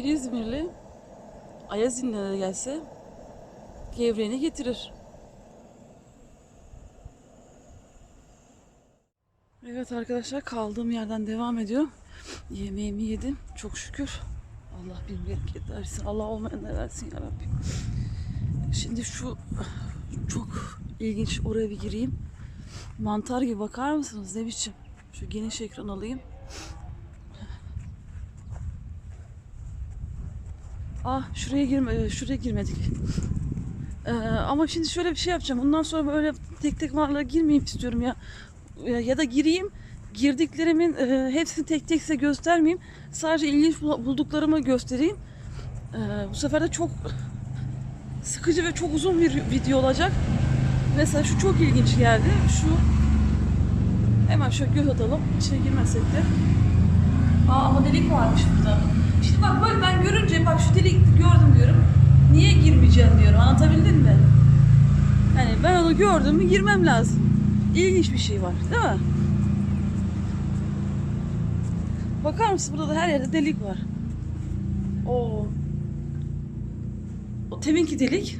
Bir İzmirli Ayazinlere gelse gevreğini getirir. Evet arkadaşlar kaldığım yerden devam ediyor. Yemeğimi yedim. Çok şükür. Allah bin bereket versin. Allah olmayanlara versin ya Rabbim. Şimdi şu çok ilginç oraya bir gireyim. Mantar gibi bakar mısınız? Ne biçim? Şu geniş ekran alayım. Ah şuraya girme, şuraya girmedik. Ee, ama şimdi şöyle bir şey yapacağım. Bundan sonra böyle tek tek varlığa girmeyeyim istiyorum ya. Ya, da gireyim. Girdiklerimin e, hepsini tek tek size göstermeyeyim. Sadece ilginç bul- bulduklarımı göstereyim. Ee, bu sefer de çok sıkıcı ve çok uzun bir video olacak. Mesela şu çok ilginç geldi. Şu hemen şöyle göz atalım. İçine girmesek de. Aa ama delik varmış burada. Bak böyle ben görünce bak şu delik gördüm diyorum. Niye girmeyeceğim diyorum. Anlatabildim mi? Yani ben onu gördüm mü girmem lazım. İlginç bir şey var değil mi? Bakar mısın burada da her yerde delik var. O o teminki delik.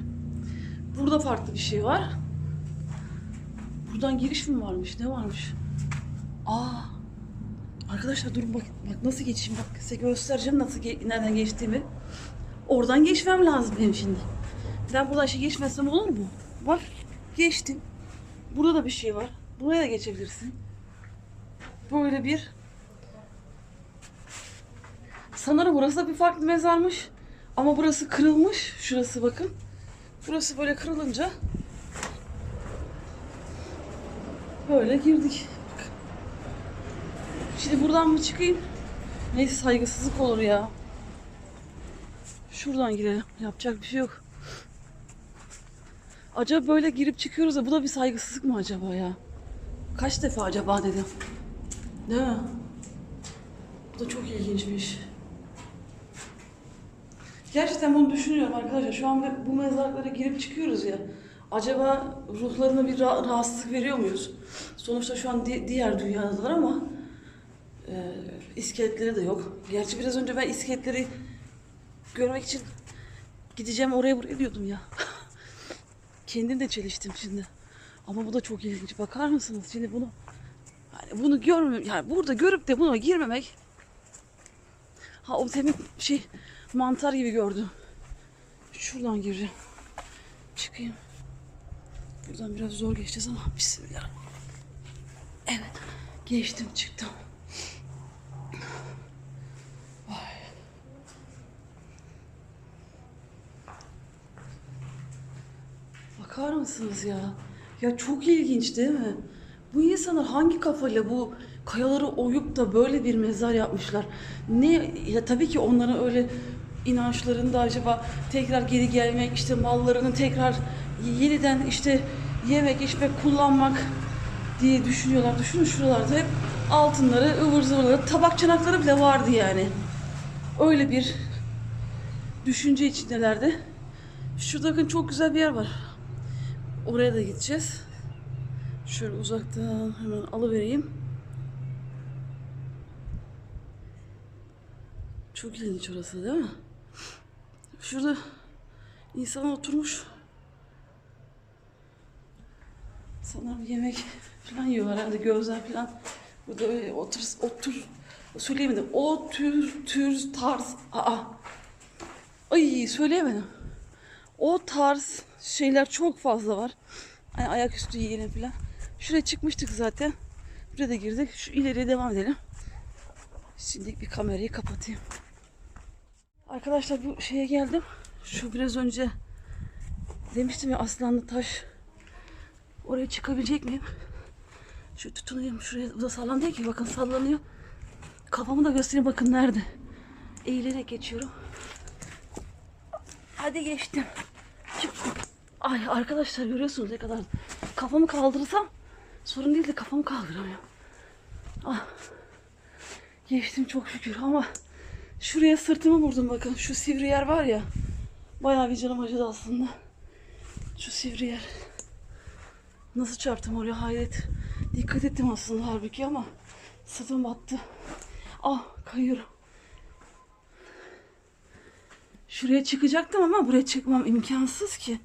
Burada farklı bir şey var. Buradan giriş mi varmış? Ne varmış? Aa. Arkadaşlar durun bak, bak nasıl geçeyim bak size göstereceğim nasıl ge- nereden geçtiğimi. Oradan geçmem lazım benim şimdi. Ben buradan şey geçmezsem olur mu? Bak geçtim. Burada da bir şey var. Buraya da geçebilirsin. Böyle bir Sanırım burası da bir farklı mezarmış. Ama burası kırılmış. Şurası bakın. Burası böyle kırılınca böyle girdik. Şimdi buradan mı çıkayım? Neyse saygısızlık olur ya. Şuradan girelim. Yapacak bir şey yok. Acaba böyle girip çıkıyoruz da bu da bir saygısızlık mı acaba ya? Kaç defa acaba dedim. Değil mi? Bu da çok ilginçmiş. Gerçekten bunu düşünüyorum arkadaşlar. Şu an bu mezarlıklara girip çıkıyoruz ya. Acaba ruhlarına bir ra- rahatsızlık veriyor muyuz? Sonuçta şu an di- diğer dünyadalar ama e, iskeletleri de yok. Gerçi biraz önce ben iskeletleri görmek için gideceğim oraya buraya diyordum ya. Kendim de çeliştim şimdi. Ama bu da çok ilginç. Bakar mısınız? Şimdi bunu yani bunu görmem yani burada görüp de buna girmemek Ha o demin şey mantar gibi gördüm. Şuradan gireceğim. Çıkayım. Buradan biraz zor geçeceğiz ama bismillah. Evet. Geçtim çıktım. Vay. Bakar mısınız ya? Ya çok ilginç değil mi? Bu insanlar hangi kafayla bu kayaları oyup da böyle bir mezar yapmışlar? Ne ya tabii ki onların öyle inançlarında acaba tekrar geri gelmek, işte mallarını tekrar yeniden işte yemek, içmek, kullanmak diye düşünüyorlar. Düşünün şuralarda hep altınları, ıvır zıvırları, tabak çanakları bile vardı yani. Öyle bir düşünce içindelerdi. Şurada bakın çok güzel bir yer var. Oraya da gideceğiz. Şöyle uzaktan hemen alıvereyim. Çok ilginç orası değil mi? Şurada insan oturmuş. Sanırım yemek falan yiyor herhalde gözler falan. Burada öyle otur, otur, söyleyemedim. O tür, tür, tarz. Aa. Ay söyleyemedim. O tarz şeyler çok fazla var. Hani ayaküstü yiyelim falan. Şuraya çıkmıştık zaten. Buraya da girdik. Şu ileriye devam edelim. Şimdi bir kamerayı kapatayım. Arkadaşlar bu şeye geldim. Şu biraz önce demiştim ya aslanlı taş. Oraya çıkabilecek miyim? Şu tutunayım şuraya. Bu da sallanıyor ki bakın sallanıyor. Kafamı da göstereyim bakın nerede. Eğilerek geçiyorum. Hadi geçtim. Ay arkadaşlar görüyorsunuz ne kadar kafamı kaldırırsam sorun değil de kafamı kaldıramıyorum. Ah. Geçtim çok şükür ama şuraya sırtımı vurdum bakın. Şu sivri yer var ya. Bayağı bir canım acıdı aslında. Şu sivri yer. Nasıl çarptım oraya hayret. Dikkat ettim aslında halbuki ama sırtım battı. Ah kayıyorum. Şuraya çıkacaktım ama buraya çıkmam imkansız ki.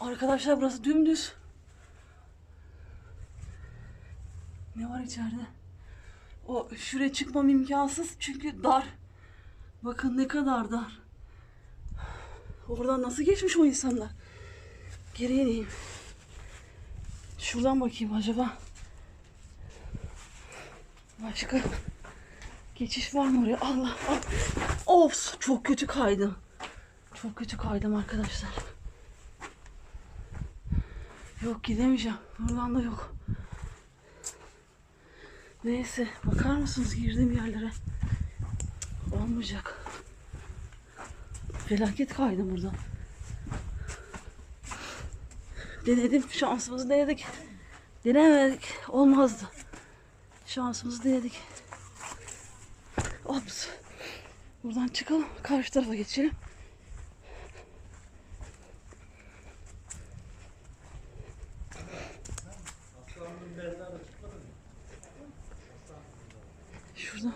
Arkadaşlar burası dümdüz. Ne var içeride? O şuraya çıkmam imkansız çünkü dar. Bakın ne kadar dar. Oradan nasıl geçmiş o insanlar? Geriye ineyim. Şuradan bakayım acaba. Başka geçiş var mı oraya? Allah Allah. Of çok kötü kaydım. Çok kötü kaydım arkadaşlar. Yok gidemeyeceğim. Buradan da yok. Neyse bakar mısınız girdiğim yerlere? Olmayacak. Felaket kaydım buradan. Denedim şansımızı denedik. Denemedik olmazdı. Şansımızı denedik. Ops. Buradan çıkalım. Karşı tarafa geçelim. Şuradan.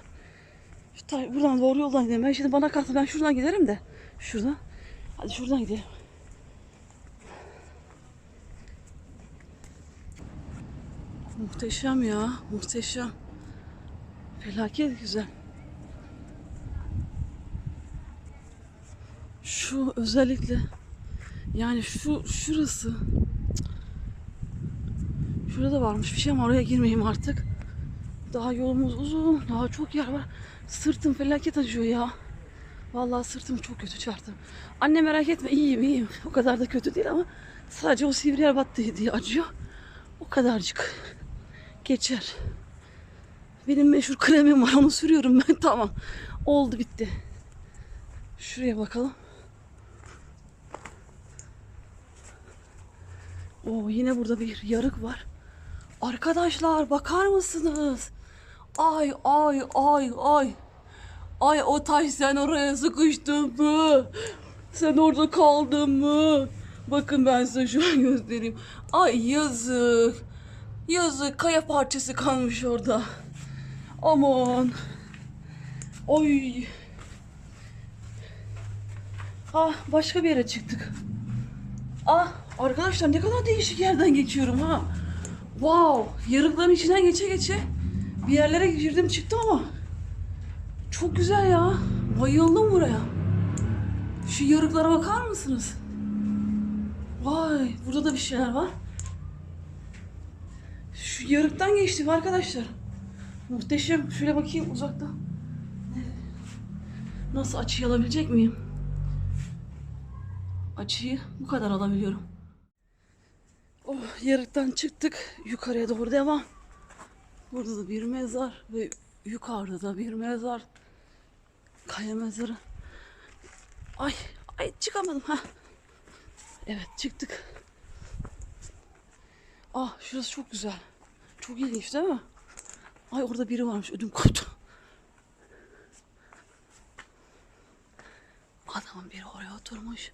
Şu buradan doğru yoldan gidelim. Ben şimdi bana kalktı. Ben şuradan giderim de. Şuradan. Hadi şuradan gidelim. Muhteşem ya. Muhteşem. Felaket güzel. Şu özellikle yani şu şurası Şurada varmış bir şey ama oraya girmeyeyim artık. Daha yolumuz uzun. Daha çok yer var. Sırtım felaket acıyor ya. Vallahi sırtım çok kötü çarptım. Anne merak etme iyiyim iyiyim. O kadar da kötü değil ama sadece o sivri yer battı diye acıyor. O kadarcık. Geçer. Benim meşhur kremim var onu sürüyorum ben tamam. Oldu bitti. Şuraya bakalım. Oo yine burada bir yarık var. Arkadaşlar bakar mısınız? Ay ay ay ay. Ay o taş sen oraya sıkıştın mı? Sen orada kaldın mı? Bakın ben size şu an göstereyim. Ay yazık. Yazık kaya parçası kalmış orada. Aman. Oy. Ah başka bir yere çıktık. Ah arkadaşlar ne kadar değişik yerden geçiyorum ha. Wow yarıkların içinden geçe geçe bir yerlere girdim çıktım ama çok güzel ya. Bayıldım buraya. Şu yarıklara bakar mısınız? Vay burada da bir şeyler var. Şu yarıktan geçtim arkadaşlar. Muhteşem. Şöyle bakayım uzaktan. Nasıl açıyı alabilecek miyim? Açıyı bu kadar alabiliyorum. Oh, yarıktan çıktık. Yukarıya doğru devam. Burada da bir mezar ve yukarıda da bir mezar. Kaya mezarı. Ay, ay çıkamadım ha. Evet çıktık. Ah şurası çok güzel. Çok ilginç değil mi? Ay orada biri varmış ödüm koptu. Adamın biri oraya oturmuş.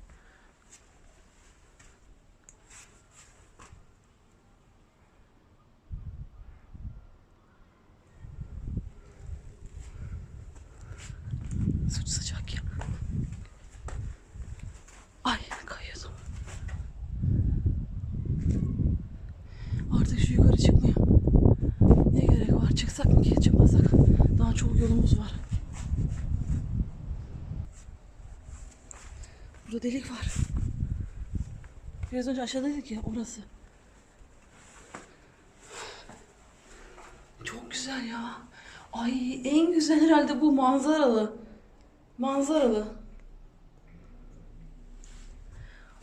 Suç sıcak ya. Ay kayıyordum. Artık şu yukarı çıkmaya ne gerek var? Çıksak mı ki çıkmasak? Daha çok yolumuz var. Burada delik var. Biraz önce aşağıdaydık ya orası. Çok güzel ya. Ay en güzel herhalde bu manzaralı. Manzaralı.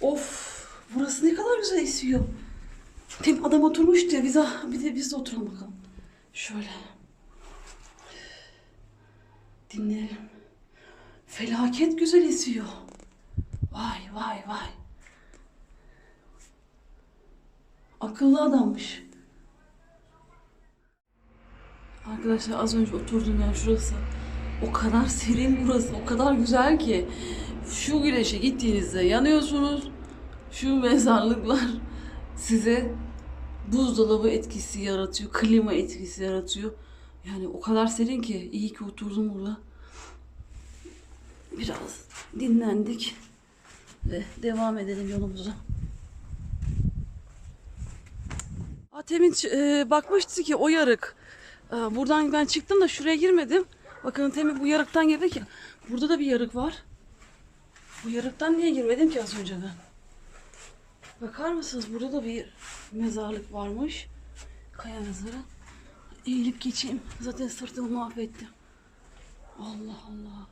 Of burası ne kadar güzel esiyor. Hem adam oturmuştu ya biz, bir de biz de oturalım bakalım. Şöyle. Dinleyelim. Felaket güzel esiyor. Vay vay vay. Akıllı adammış. Arkadaşlar az önce oturdum yani şurası. O kadar serin burası, o kadar güzel ki. Şu güneşe gittiğinizde yanıyorsunuz. Şu mezarlıklar size buzdolabı etkisi yaratıyor, klima etkisi yaratıyor. Yani o kadar serin ki iyi ki oturdum burada. Biraz dinlendik ve devam edelim yolumuza. Atemin e, bakmıştı ki o yarık. E, buradan ben çıktım da şuraya girmedim. Bakın Temin bu yarıktan girdik ya. Burada da bir yarık var. Bu yarıktan niye girmedim ki az önce ben? Bakar mısınız? Burada da bir mezarlık varmış. Kaya mezarı. Eğilip geçeyim. Zaten sırtımı mahvettim. Allah Allah.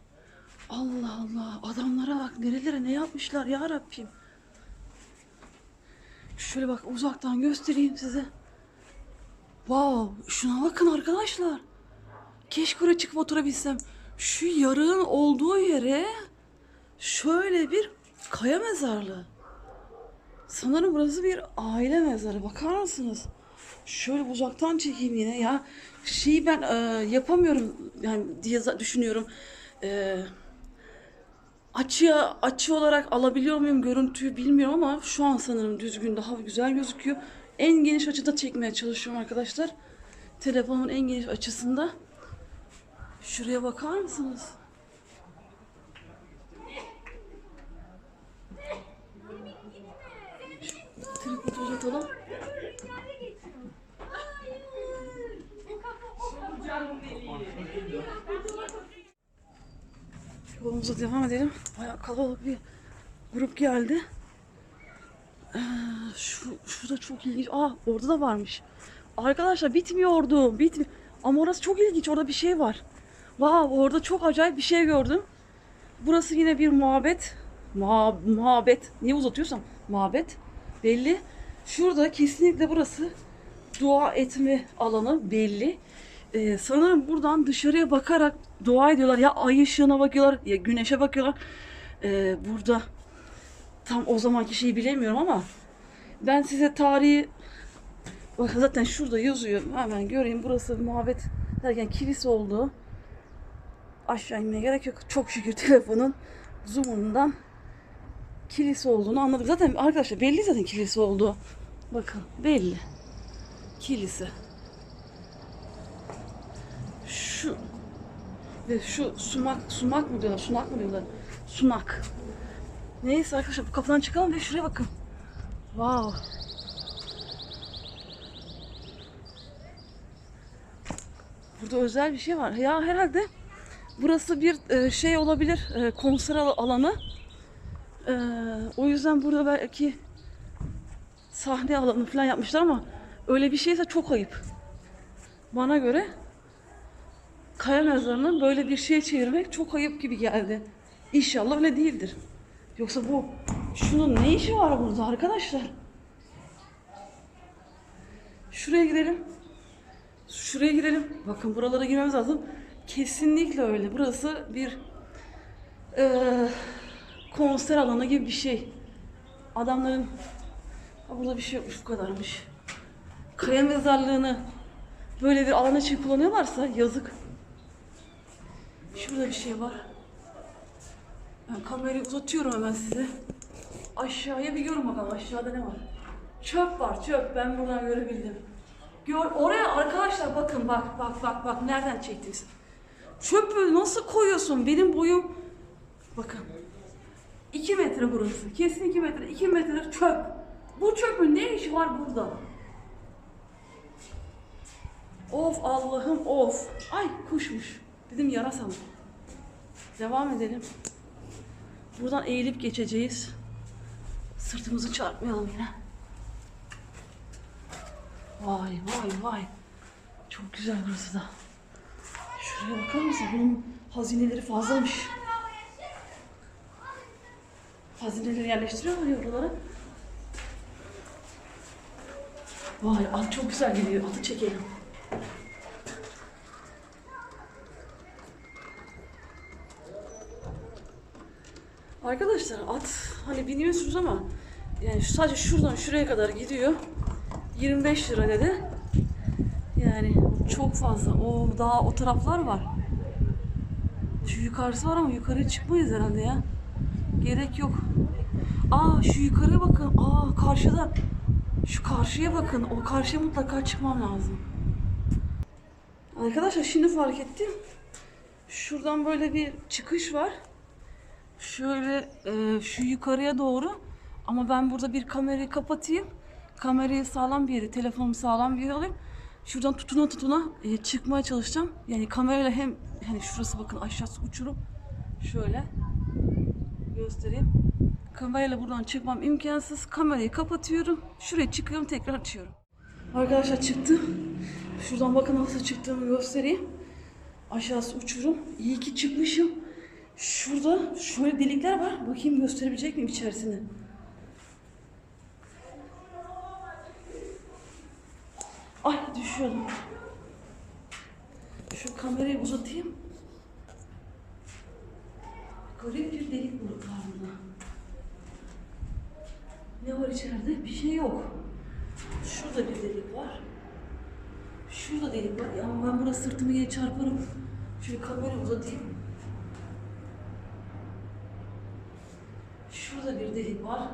Allah Allah. Adamlara bak nerelere ne yapmışlar ya Rabbim. Şöyle bak uzaktan göstereyim size. Wow, şuna bakın arkadaşlar. Keşke oraya çıkıp oturabilsem. Şu yarığın olduğu yere şöyle bir kaya mezarlığı. Sanırım burası bir aile mezarı. Bakar mısınız? Şöyle uzaktan çekeyim yine ya. Şeyi ben e, yapamıyorum yani diye düşünüyorum. E, açıya açı olarak alabiliyor muyum görüntüyü bilmiyorum ama şu an sanırım düzgün daha güzel gözüküyor. En geniş açıda çekmeye çalışıyorum arkadaşlar. Telefonumun en geniş açısında. Şuraya bakar mısınız? Tripodu uzatalım. Yolumuza devam edelim. Bayağı kalabalık bir grup geldi. Ee, şu, şurada çok ilginç. Aa orada da varmış. Arkadaşlar bitmiyordu. Bitmi Ama orası çok ilginç. Orada bir şey var. Wow, orada çok acayip bir şey gördüm. Burası yine bir muhabbet. Ma muhabbet. Niye uzatıyorsam? Muhabbet. Belli. Şurada kesinlikle burası dua etme alanı belli. Ee, sanırım buradan dışarıya bakarak dua ediyorlar. Ya ay ışığına bakıyorlar ya güneşe bakıyorlar. Ee, burada tam o zamanki şeyi bilemiyorum ama ben size tarihi bak zaten şurada yazıyor. Hemen göreyim burası muhabbet derken kilise olduğu. Aşağı inmeye gerek yok. Çok şükür telefonun zoom'undan kilise olduğunu anladık. Zaten arkadaşlar belli zaten kilise olduğu. Bakın belli. Kilise. Şu ve şu sumak sumak mı diyorlar? Sunak mı diyorlar? Sunak. Neyse arkadaşlar bu kapıdan çıkalım ve şuraya bakın. Wow. Burada özel bir şey var. Ya herhalde burası bir e, şey olabilir. e, konser al- alanı. E, o yüzden burada belki sahne alanı falan yapmışlar ama öyle bir şeyse çok ayıp. Bana göre kaya mezarını böyle bir şeye çevirmek çok ayıp gibi geldi. İnşallah öyle değildir. Yoksa bu şunun ne işi var burada arkadaşlar? Şuraya gidelim. Şuraya girelim. Bakın buralara girmemiz lazım. Kesinlikle öyle. Burası bir eee, konser alanı gibi bir şey. Adamların ha, burada bir şey yokmuş bu kadarmış. Kaya mezarlığını böyle bir alan için kullanıyorlarsa yazık. Şurada bir şey var. Ben kamerayı uzatıyorum hemen size. Aşağıya bir görün bakalım aşağıda ne var. Çöp var çöp ben buradan görebildim. Gör, oraya arkadaşlar bakın bak bak bak bak nereden çektiniz. Çöpü nasıl koyuyorsun? Benim boyum bakın. 2 metre burası. Kesin 2 metre. 2 metre çöp. Bu çöpün ne işi var burada? Of Allah'ım of. Ay kuşmuş. Dedim yarasa mı? Devam edelim. Buradan eğilip geçeceğiz. Sırtımızı çarpmayalım yine. Vay vay vay. Çok güzel burası da. Şuraya bakar mısın? Bunun hazineleri fazlamış. Hazineleri yerleştiriyorlar ya oralara. Vay at çok güzel gidiyor. Atı çekelim. Arkadaşlar at hani biniyorsunuz ama yani sadece şuradan şuraya kadar gidiyor. 25 lira dedi. Yani çok fazla. O daha o taraflar var. Şu yukarısı var ama yukarıya çıkmayız herhalde ya. Gerek yok. Aa şu yukarıya bakın. Aa karşıda. Şu karşıya bakın. O karşıya mutlaka çıkmam lazım. Arkadaşlar şimdi fark ettim. Şuradan böyle bir çıkış var. Şöyle e, şu yukarıya doğru ama ben burada bir kamerayı kapatayım. Kamerayı sağlam bir yere, telefonumu sağlam bir yere alayım. Şuradan tutuna tutuna e, çıkmaya çalışacağım. Yani kamerayla hem hani şurası bakın aşağısı uçurum. Şöyle göstereyim. Kamerayla buradan çıkmam imkansız. Kamerayı kapatıyorum. Şuraya çıkıyorum tekrar açıyorum. Arkadaşlar çıktım. Şuradan bakın nasıl çıktığımı göstereyim. Aşağısı uçurum. İyi ki çıkmışım. Şurada şöyle delikler var. Bakayım gösterebilecek miyim içerisini? Ay düşüyordum. Şu kamerayı uzatayım. Garip bir delik burada. Ne var içeride? Bir şey yok. Şurada bir delik var. Şurada delik var. Ya ben burada sırtımı yine çarparım. Şöyle kamerayı uzatayım. Şurada bir delik var.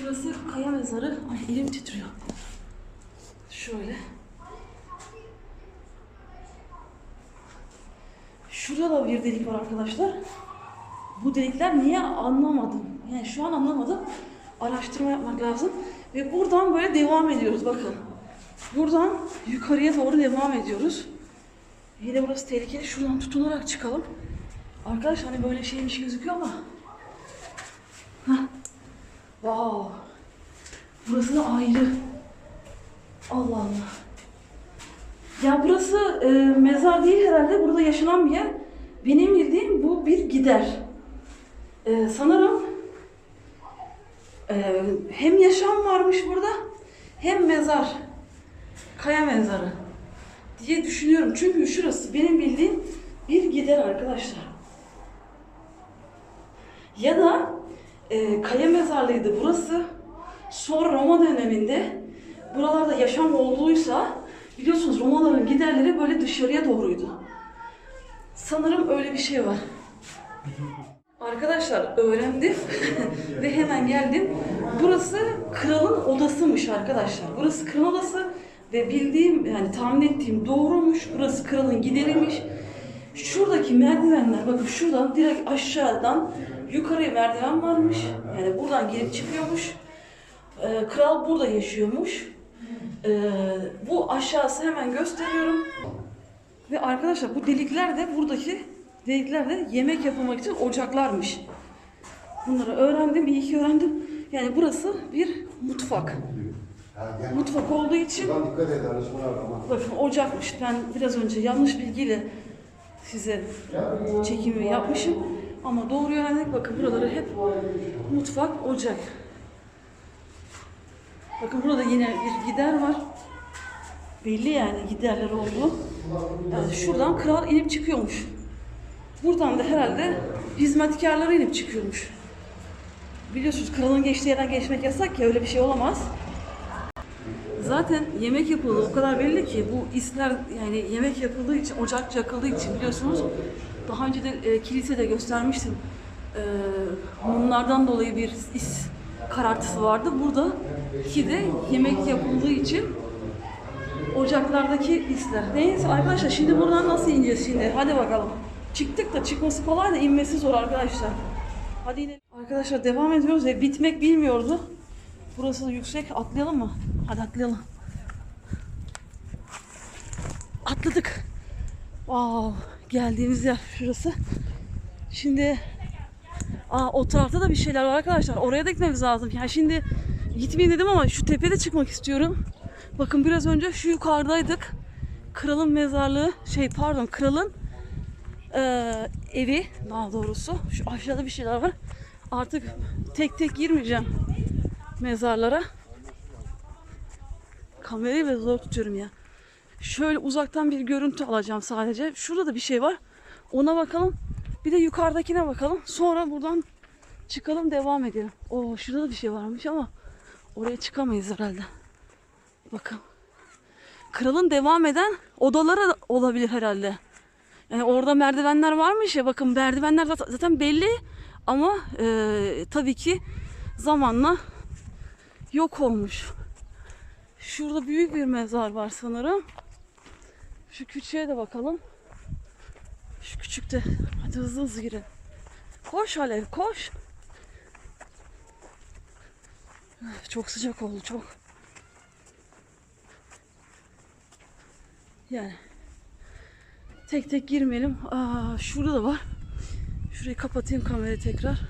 Burası kaya mezarı. Ay elim titriyor. Şöyle. Şurada da bir delik var arkadaşlar. Bu delikler niye anlamadım. Yani şu an anlamadım. Araştırma yapmak lazım. Ve buradan böyle devam ediyoruz bakın. Buradan yukarıya doğru devam ediyoruz. Yine burası tehlikeli. Şuradan tutunarak çıkalım. Arkadaş hani böyle şeymiş gözüküyor ama. Hah. Wow. Burası da ayrı. Allah Allah. Ya burası e, mezar değil herhalde. Burada yaşanan bir yer. Benim bildiğim bu bir gider. E, sanırım e, hem yaşam varmış burada hem mezar. Kaya mezarı diye düşünüyorum. Çünkü şurası benim bildiğim bir gider arkadaşlar. Ya da e, kaya mezarlığıydı burası. Sonra Roma döneminde buralarda yaşam olduysa biliyorsunuz Romaların giderleri böyle dışarıya doğruydu. Sanırım öyle bir şey var. Arkadaşlar öğrendim ve hemen geldim. Burası kralın odasıymış arkadaşlar. Burası kralın odası ve bildiğim yani tahmin ettiğim doğruymuş. Burası kralın gideriymiş. Şuradaki merdivenler bakın şuradan direkt aşağıdan yukarıya merdiven varmış. Yani buradan gelip çıkıyormuş. Ee, kral burada yaşıyormuş. Ee, bu aşağısı hemen gösteriyorum. Ve arkadaşlar bu delikler de buradaki delikler de yemek yapılmak için ocaklarmış. Bunları öğrendim, iyi ki öğrendim. Yani burası bir mutfak. Mutfak olduğu için Ulan dikkat et arasına ama. bakın ocakmış. Ben biraz önce yanlış bilgiyle size çekimi yapmışım. Ama doğru öğrendik. Bakın buraları hep mutfak, ocak. Bakın burada yine bir gider var. Belli yani giderler oldu. Yani şuradan kral inip çıkıyormuş. Buradan da herhalde hizmetkarları inip çıkıyormuş. Biliyorsunuz kralın geçtiği yerden geçmek yasak ya öyle bir şey olamaz. Zaten yemek yapıldı o kadar belli ki bu isler yani yemek yapıldığı için ocak yakıldığı için biliyorsunuz daha önce de e, kilisede göstermiştim. E, mumlardan dolayı bir is karartısı vardı. Burada ki de yemek yapıldığı için ocaklardaki isler. Neyse arkadaşlar şimdi buradan nasıl ineceğiz şimdi? Hadi bakalım. Çıktık da çıkması kolay da inmesi zor arkadaşlar. Hadi inelim. Arkadaşlar devam ediyoruz ve bitmek bilmiyordu. Burası yüksek. Atlayalım mı? Hadi atlayalım. Atladık. Wow, geldiğimiz yer şurası. Şimdi Aa, o tarafta da bir şeyler var arkadaşlar. Oraya da gitmemiz lazım. Yani şimdi gitmeyin dedim ama şu tepede çıkmak istiyorum. Bakın biraz önce şu yukarıdaydık. Kralın mezarlığı, şey pardon kralın eee, evi daha doğrusu. Şu aşağıda bir şeyler var. Artık tek tek girmeyeceğim mezarlara. Kamerayı ve zor tutuyorum ya. Şöyle uzaktan bir görüntü alacağım sadece. Şurada da bir şey var. Ona bakalım. Bir de yukarıdakine bakalım. Sonra buradan çıkalım devam edelim. Oo şurada da bir şey varmış ama oraya çıkamayız herhalde. Bakın. Kralın devam eden odaları da olabilir herhalde. Yani orada merdivenler varmış ya bakın merdivenler zat- zaten belli ama e, tabii ki zamanla yok olmuş. Şurada büyük bir mezar var sanırım. Şu küçüğe de bakalım. Şu küçükte. Hadi hızlı hızlı girelim. Koş Alev koş. Çok sıcak oldu çok. Yani tek tek girmeyelim. Aa, şurada da var. Şurayı kapatayım kamerayı tekrar.